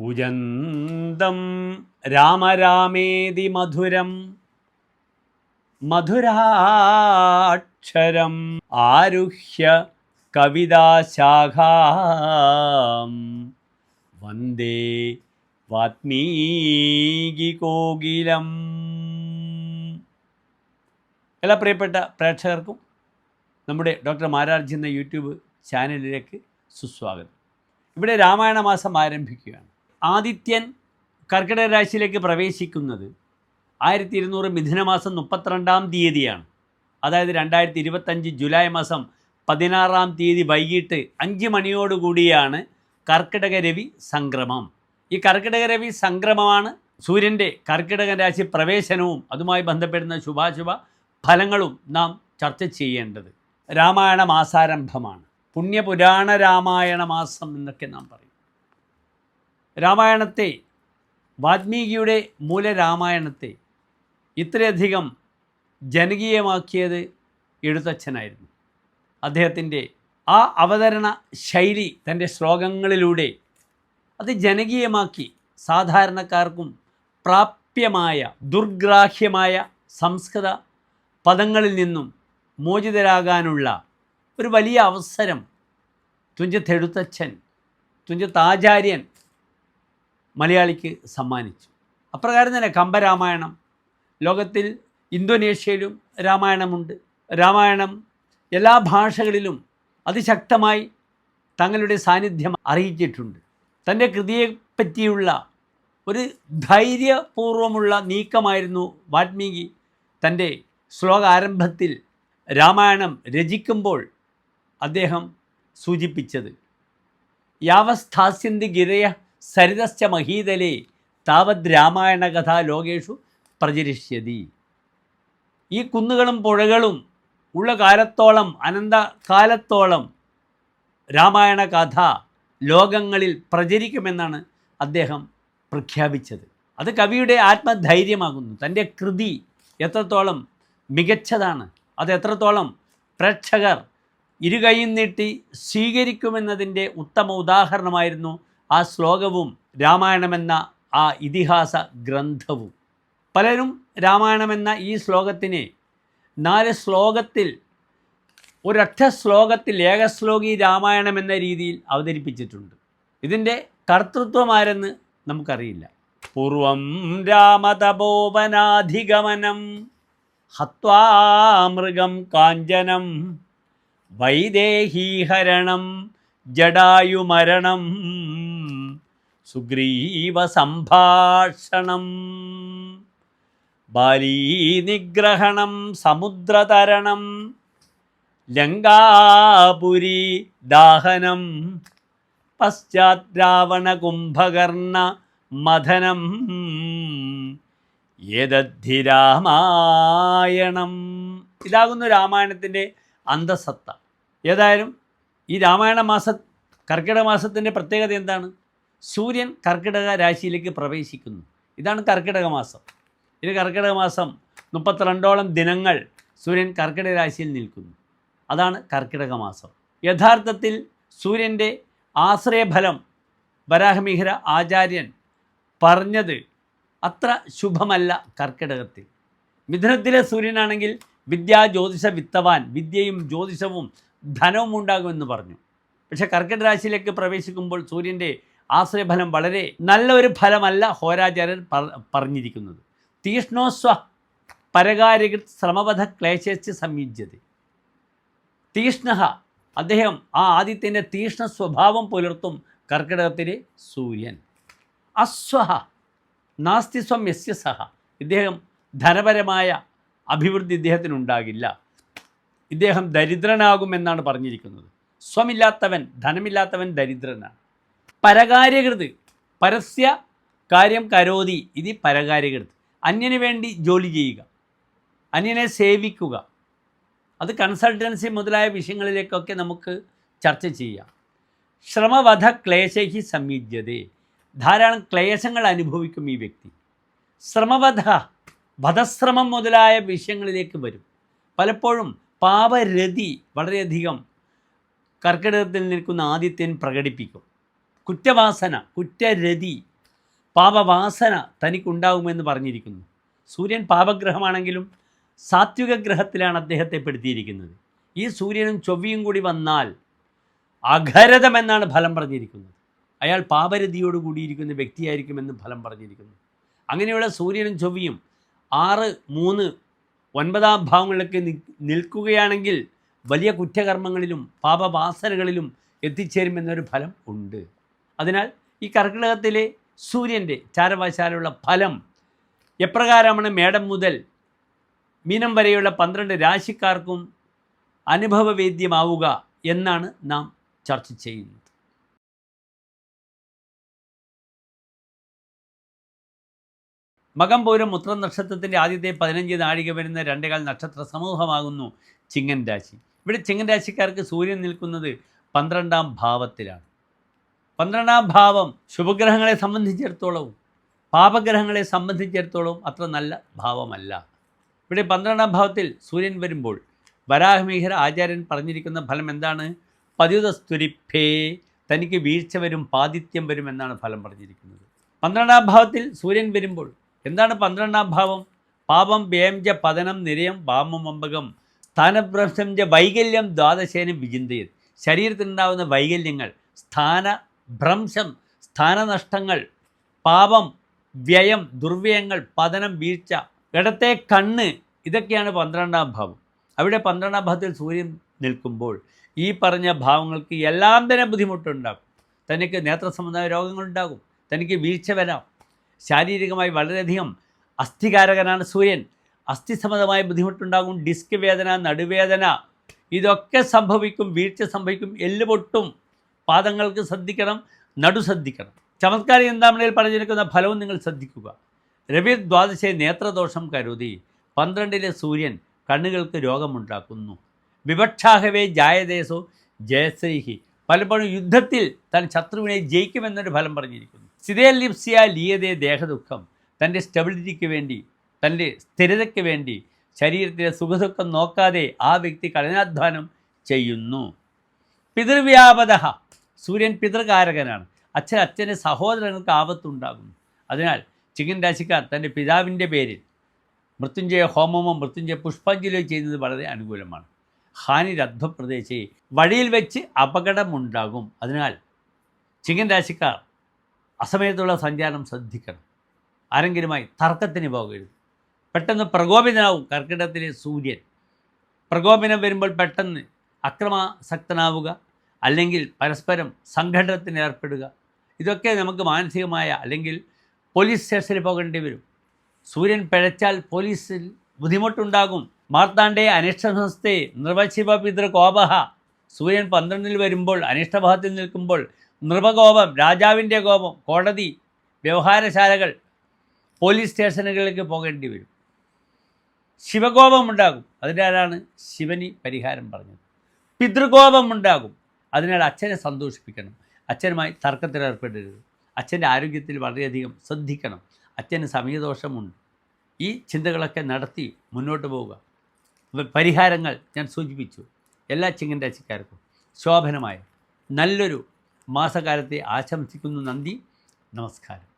കുജന്തം രാമരാമേതി മധുരം. മധുരാക്ഷരം ആരുഹ്യ കവിതാശാഖാം. വന്ദേ വാത്മീകികോകിലം എല്ലാ പ്രിയപ്പെട്ട പ്രേക്ഷകർക്കും നമ്മുടെ ഡോക്ടർ മാരാർജി എന്ന യൂട്യൂബ് ചാനലിലേക്ക് സുസ്വാഗതം. ഇവിടെ രാമായണ മാസം ആരംഭിക്കുകയാണ്. ആദിത്യൻ കർക്കിടക രാശിയിലേക്ക് പ്രവേശിക്കുന്നത് ആയിരത്തി ഇരുന്നൂറ് മിഥുനമാസം മുപ്പത്തിരണ്ടാം തീയതിയാണ്. അതായത് രണ്ടായിരത്തി ഇരുപത്തഞ്ച് ജൂലൈ മാസം പതിനാറാം തീയതി വൈകിട്ട് അഞ്ച് മണിയോടുകൂടിയാണ് കർക്കിടക രവി സംക്രമം. ഈ കർക്കിടക രവി സംക്രമമാണ്. സൂര്യന്റെ കർക്കിടക രാശി പ്രവേശനവും അതുമായി ബന്ധപ്പെടുന്ന ശുഭാശുഭ ഫലങ്ങളും നാം ചർച്ച ചെയ്യേണ്ടത്. രാമായണ മാസാരംഭമാണ്. പുണ്യപുരാണ രാമായണ മാസം എന്നൊക്കെ നാം പറയും. രാമായണത്തെ വാൽമീകിയുടെ മൂലരാമായണത്തെ ഇത്രയധികം ജനകീയമാക്കിയത് എഴുത്തച്ഛനായിരുന്നു. അദ്ദേഹത്തിന്റെ ആ അവതരണ ശൈലി തന്റെ ശ്ലോകങ്ങളിലൂടെ അത് ജനകീയമാക്കി സാധാരണക്കാർക്കും പ്രാപ്യമായ ദുർഗ്രാഹ്യമായ സംസ്കൃത പദങ്ങളിൽ നിന്നും മോചിതരാകാനുള്ള ഒരു വലിയ അവസരം തുഞ്ചത്തെഴുത്തച്ഛൻ തുഞ്ചത്താചാര്യൻ മലയാളിക്ക് സമ്മാനിച്ചു. അപ്രകാരം തന്നെ കമ്പരാമായണം ലോകത്തിൽ ഇന്തോനേഷ്യയിലും രാമായണമുണ്ട്. രാമായണം എല്ലാ ഭാഷകളിലും അതിശക്തമായി തങ്ങളുടെ സാന്നിധ്യം അറിയിച്ചിട്ടുണ്ട്. തന്റെ കൃതിയെപ്പറ്റിയുള്ള ഒരു ധൈര്യപൂർവമുള്ള നീക്കമായിരുന്നു വാൽമീകി തന്റെ ശ്ലോക ആരംഭത്തിൽ രാമായണം രചിക്കുമ്പോൾ അദ്ദേഹം സൂചിപ്പിച്ചത്. യാവസ്ഥാസ്യന്തി ഗിരയ സരിതശ്ച മഹീതലേ താവത് രാമായണ കഥ ലോകേഷു പ്രചരിഷ്യതി. ഈ കുന്നുകളും പുഴകളും ഉള്ള കാലത്തോളം അനന്ത കാലത്തോളം രാമായണ കഥ ലോകങ്ങളിൽ പ്രചരിക്കുമെന്നാണ് അദ്ദേഹം പ്രഖ്യാപിച്ചത്. അത് കവിയുടെ ആത്മധൈര്യമാകുന്നു. തന്റെ കൃതി എത്രത്തോളം മികച്ചതാണ് അത് എത്രത്തോളം പ്രേക്ഷകർ ഇരുകൈയും നീട്ടി സ്വീകരിക്കുമെന്നതിന്റെ ഉത്തമ ഉദാഹരണമായിരുന്നു ആ ശ്ലോകവും രാമായണമെന്ന ആ ഇതിഹാസ ഗ്രന്ഥവും. പലരും രാമായണമെന്ന ഈ ശ്ലോകത്തിനെ നാല് ശ്ലോകത്തിൽ ഒരൊറ്റ ശ്ലോകത്തിൽ ഏകശ്ലോകി രാമായണം എന്ന രീതിയിൽ അവതരിപ്പിച്ചിട്ടുണ്ട്. ഇതിന്റെ കർത്തൃത്വമാരെന്ന് നമുക്കറിയില്ല. പൂർവം രാമതപോവനാധിഗമനം ഹത്വാമൃഗം കാഞ്ചനം വൈദേഹീഹരണം ജടായുമരണം സുഗ്രീവ സംഭാഷണം ബാലീനിഗ്രഹണം സമുദ്രതരണം ലങ്കാപുരി ദാഹനം പശ്ചാത് രാവണ കുംഭകർണ മഥനം ഏതദ്ധി രാമായണം. ഇതാകുന്നു രാമായണത്തിന്റെ അന്തസത്ത. ഏതായാലും ഈ രാമായണ മാസ കർക്കിടക മാസത്തിന്റെ പ്രത്യേകത എന്താണ്? സൂര്യൻ കർക്കിടക രാശിയിലേക്ക് പ്രവേശിക്കുന്നു. ഇതാണ് കർക്കിടക മാസം. ഇത് കർക്കിടക മാസം മുപ്പത്തിരണ്ടോളം ദിനങ്ങൾ സൂര്യൻ കർക്കിടക രാശിയിൽ നിൽക്കുന്നു. അതാണ് കർക്കിടക മാസം. യഥാർത്ഥത്തിൽ സൂര്യന്റെ ആശ്രയഫലം വരാഹമിഹിര ആചാര്യൻ പറഞ്ഞത് അത്ര ശുഭമല്ല കർക്കിടകത്തിൽ. മിഥുനത്തിലെ സൂര്യനാണെങ്കിൽ വിദ്യാ ജ്യോതിഷ വിത്തവാൻ വിദ്യയും ജ്യോതിഷവും ധനവും ഉണ്ടാകുമെന്ന് പറഞ്ഞു. പക്ഷേ കർക്കിടക രാശിയിലേക്ക് പ്രവേശിക്കുമ്പോൾ സൂര്യന്റെ ആശ്രയഫലം വളരെ നല്ലൊരു ഫലമല്ല ഹോരാചാര്യൻ പറ- പറഞ്ഞിരിക്കുന്നത്. തീഷ്ണോസ്വ പരകാരികൾ ശ്രമവധ ക്ലേശിച്ച് സംയുജ്യത തീഷ്ണ അദ്ദേഹം ആ ആദിത്യന്റെ തീഷ്ണ സ്വഭാവം പുലർത്തും കർക്കിടകത്തിലെ സൂര്യൻ. അസ്വഹ നാസ്തിസ്വം യസ്യ സഹ. ഇദ്ദേഹം ധനപരമായ അഭിവൃദ്ധി ഇദ്ദേഹത്തിനുണ്ടാകില്ല. ഇദ്ദേഹം ദരിദ്രനാകുമെന്നാണ് പറഞ്ഞിരിക്കുന്നത്. സ്വമില്ലാത്തവൻ ധനമില്ലാത്തവൻ ദരിദ്രനാണ്. പരകാര്യകൃത്. പരസ്യ കാര്യം കരോതി ഇത് പരകാര്യകൃത്. അന്യന് വേണ്ടി ജോലി ചെയ്യുക. അന്യനെ സേവിക്കുക. അത് കൺസൾട്ടൻസി മുതലായ വിഷയങ്ങളിലേക്കൊക്കെ നമുക്ക് ചർച്ച ചെയ്യാം. ശ്രമവധ ക്ലേശി സംയുജ്യതേ ധാരാളം ക്ലേശങ്ങൾ അനുഭവിക്കും ഈ വ്യക്തി. ശ്രമവധ വധശ്രമം മുതലായ വിഷയങ്ങളിലേക്ക് വരും. പലപ്പോഴും പാപരതി വളരെയധികം കർക്കിടകത്തിൽ നിൽക്കുന്ന ആദിത്യൻ പ്രകടിപ്പിക്കും. കുറ്റവാസന കുറ്റരതി പാപവാസന തനിക്കുണ്ടാവുമെന്ന് പറഞ്ഞിരിക്കുന്നു. സൂര്യൻ പാപഗ്രഹമാണെങ്കിലും സാത്വിക ഗ്രഹത്തിലാണ് അദ്ദേഹത്തെ പെടുത്തിയിരിക്കുന്നത്. ഈ സൂര്യനും ചൊവ്വയും കൂടി വന്നാൽ അഘരതമെന്നാണ് ഫലം പറഞ്ഞിരിക്കുന്നത്. അയാൾ പാപരതിയോട് കൂടിയിരിക്കുന്ന വ്യക്തിയായിരിക്കുമെന്ന് ഫലം പറഞ്ഞിരിക്കുന്നു. അങ്ങനെയുള്ള സൂര്യനും ചൊവ്വയും ആറ് മൂന്ന് ഒൻപതാം ഭാവങ്ങളിലൊക്കെ നിൽക്കുകയാണെങ്കിൽ വലിയ കുറ്റകർമ്മങ്ങളിലും പാപവാസനകളിലും എത്തിച്ചേരുമെന്നൊരു ഫലം ഉണ്ട്. അതിനാൽ ഈ കർക്കിടകത്തിലെ സൂര്യന്റെ ചാരവശാലുള്ള ഫലം എപ്രകാരമാണ് മേടം മുതൽ മീനം വരെയുള്ള പന്ത്രണ്ട് രാശിക്കാർക്കും അനുഭവവേദ്യമാവുക എന്നാണ് നാം ചർച്ച ചെയ്യുന്നത്. ആദ്യത്തെ വരുന്ന നക്ഷത്ര രാശി. ഇവിടെ രാശിക്കാർക്ക് സൂര്യൻ നിൽക്കുന്നത് പന്ത്രണ്ടാം ഭാവത്തിലാണ്. പന്ത്രണ്ടാം ഭാവം ശുഭഗ്രഹങ്ങളെ സംബന്ധിച്ചിടത്തോളവും പാപഗ്രഹങ്ങളെ സംബന്ധിച്ചിടത്തോളം അത്ര നല്ല ഭാവമല്ല. ഇവിടെ പന്ത്രണ്ടാം ഭാവത്തിൽ സൂര്യൻ വരുമ്പോൾ വരാഹമീഹര ആചാര്യൻ പറഞ്ഞിരിക്കുന്ന ഫലം എന്താണ്? പതിതസ്തുരിപ്പേ തനിക്ക് വീഴ്ച വരും പാതിത്യം വരും എന്നാണ് ഫലം പറഞ്ഞിരിക്കുന്നത്. പന്ത്രണ്ടാം ഭാവത്തിൽ സൂര്യൻ വരുമ്പോൾ എന്താണ് പന്ത്രണ്ടാം ഭാവം? പാപം വേംജ പതനം നിരയം വാമമമ്പകം സ്ഥാനഭ്രംശം ജ വൈകല്യം ദ്വാദശേനം വിചിന്തയത് ശരീരത്തിനുണ്ടാകുന്ന വൈകല്യങ്ങൾ സ്ഥാനഭ്രംശം സ്ഥാനനഷ്ടങ്ങൾ പാപം വ്യയം ദുർവ്യയങ്ങൾ പതനം വീഴ്ച ഇടത്തെ കണ്ണ് ഇതൊക്കെയാണ് പന്ത്രണ്ടാം ഭാവം. അവിടെ പന്ത്രണ്ടാം ഭാവത്തിൽ സൂര്യൻ നിൽക്കുമ്പോൾ ഈ പറഞ്ഞ ഭാവങ്ങൾക്ക് എല്ലാം തന്നെ ബുദ്ധിമുട്ടുണ്ടാകും. തനിക്ക് നേത്ര സംബന്ധമായ രോഗങ്ങളുണ്ടാകും തനിക്ക് വീഴ്ച വരാം. ശാരീരികമായി വളരെയധികം അസ്ഥികാരകനാണ് സൂര്യൻ. അസ്ഥി സംബന്ധമായ ബുദ്ധിമുട്ടുണ്ടാകും ഡിസ്ക് വേദന നടുവേദന ഇതൊക്കെ സംഭവിക്കും വീഴ്ച സംഭവിക്കും എല്ല് പൊട്ടും പാദങ്ങൾക്ക് ശ്രദ്ധിക്കണം നടു ശ്രദ്ധിക്കണം. ചമത്കാരി ചിന്താമണിയിൽ പറഞ്ഞിരിക്കുന്ന ഫലവും നിങ്ങൾ ശ്രദ്ധിക്കുക. രവി ദ്വാദശയെ നേത്രദോഷം കരുതി പന്ത്രണ്ടിലെ സൂര്യൻ കണ്ണുകൾക്ക് രോഗമുണ്ടാക്കുന്നു. വിവക്ഷാഹവേ ജായദേശോ ജയശ്രീഹി. പലപ്പോഴും യുദ്ധത്തിൽ താൻ ശത്രുവിനെ ജയിക്കുമെന്നൊരു ഫലം പറഞ്ഞിരിക്കുന്നു. സ്ഥിതേലിപ്സിയ ലീയതേ ദേഹദുഃഖം. തന്റെ സ്റ്റെബിലിറ്റിക്ക് വേണ്ടി തന്റെ സ്ഥിരതയ്ക്ക് വേണ്ടി ശരീരത്തിലെ സുഖദുഃഖം നോക്കാതെ ആ വ്യക്തി കഠിനാധ്വാനം ചെയ്യുന്നു. പിതൃവ്യാപത സൂര്യൻ പിതൃകാരകനാണ്. അച്ഛൻ അച്ഛന്റെ സഹോദരങ്ങൾക്ക് ആപത്തുണ്ടാകുന്നു. അതിനാൽ ചികൻ രാശിക്കാർ തന്റെ പിതാവിന്റെ പേരിൽ മൃത്യുഞ്ജയ ഹോമമോ മൃത്യുഞ്ജയ പുഷ്പാഞ്ജലിയോ ചെയ്യുന്നത് വളരെ അനുകൂലമാണ്. ഹാനി രഥപ്രദേശി വഴിയിൽ വെച്ച് അപകടമുണ്ടാകും. അതിനാൽ ചികൻ രാശിക്കാർ അസമയത്തുള്ള സഞ്ചാരം ശ്രദ്ധിക്കണം. ആരെങ്കിലുമായി തർക്കത്തിന് പോകരുത്. പെട്ടെന്ന് പ്രകോപിതനാവും കർക്കിടത്തിലെ സൂര്യൻ. പ്രകോപനം വരുമ്പോൾ പെട്ടെന്ന് അക്രമാസക്തനാവുക. അല്ലെങ്കിൽ പരസ്പരം സംഘടനത്തിന് ഏർപ്പെടുക. ഇതൊക്കെ നമുക്ക് മാനസികമായ അല്ലെങ്കിൽ പോലീസ് സ്റ്റേഷനിൽ പോകേണ്ടി വരും. സൂര്യൻ പിഴച്ചാൽ പോലീസിൽ ബുദ്ധിമുട്ടുണ്ടാകും. മാർത്താണ്ഡേ സംസ്ഥയെ നൃപശിവ പിതൃകോപഹ സൂര്യൻ പന്ത്രണ്ടിൽ വരുമ്പോൾ അനിഷ്ടഭാഗത്തിൽ നിൽക്കുമ്പോൾ നൃപകോപം രാജാവിന്റെ കോപം കോടതി വ്യവഹാരശാലകൾ പോലീസ് സ്റ്റേഷനുകളിലേക്ക് പോകേണ്ടി വരും. ശിവകോപമുണ്ടാകും അതിനാലാണ് ശിവനി പരിഹാരം പറഞ്ഞത്. പിതൃകോപമുണ്ടാകും അതിനാൽ അച്ഛനെ സന്തോഷിപ്പിക്കണം. അച്ഛനുമായി തർക്കത്തിൽ ഏർപ്പെടരുത്. അച്ഛന്റെ ആരോഗ്യത്തിൽ വളരെയധികം ശ്രദ്ധിക്കണം. അച്ഛന് സമയദോഷമുണ്ട്. ഈ ചിന്തകളൊക്കെ നടത്തി മുന്നോട്ട് പോവുക. പരിഹാരങ്ങൾ ഞാൻ സൂചിപ്പിച്ചു. എല്ലാ ചിങ്ങൻ രാശിക്കാർക്കും ശോഭനമായ നല്ലൊരു മാസകാലത്തെ ആശംസിക്കുന്നു നന്ദി. നമസ്കാരം.